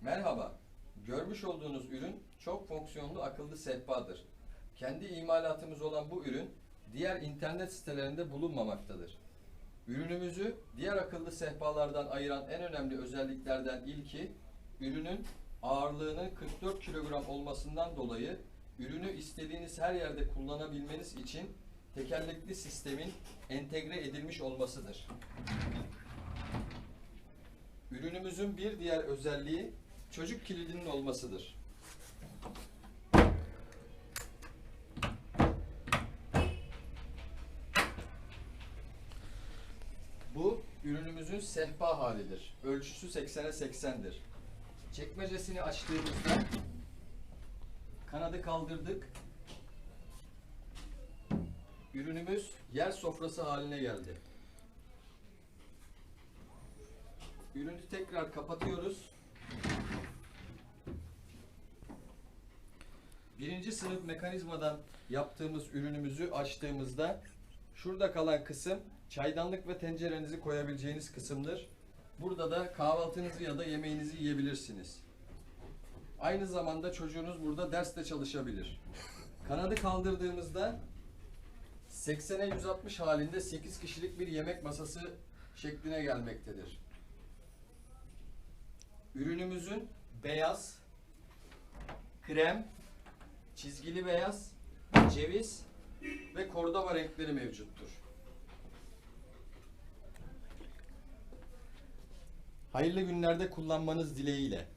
Merhaba. Görmüş olduğunuz ürün çok fonksiyonlu akıllı sehpadır. Kendi imalatımız olan bu ürün diğer internet sitelerinde bulunmamaktadır. Ürünümüzü diğer akıllı sehpalardan ayıran en önemli özelliklerden ilki ürünün ağırlığının 44 kilogram olmasından dolayı ürünü istediğiniz her yerde kullanabilmeniz için tekerlekli sistemin entegre edilmiş olmasıdır. Ürünümüzün bir diğer özelliği çocuk kilidinin olmasıdır. Bu ürünümüzün sehpa halidir. Ölçüsü 80'e 80'dir. Çekmecesini açtığımızda kanadı kaldırdık. Ürünümüz yer sofrası haline geldi. Ürünü tekrar kapatıyoruz. Birinci sınıf mekanizmadan yaptığımız ürünümüzü açtığımızda şurada kalan kısım çaydanlık ve tencerenizi koyabileceğiniz kısımdır. Burada da kahvaltınızı ya da yemeğinizi yiyebilirsiniz. Aynı zamanda çocuğunuz burada derste çalışabilir. Kanadı kaldırdığımızda 80'e 160 halinde 8 kişilik bir yemek masası şekline gelmektedir. Ürünümüzün beyaz, krem, çizgili beyaz, ceviz ve kordova renkleri mevcuttur. Hayırlı günlerde kullanmanız dileğiyle.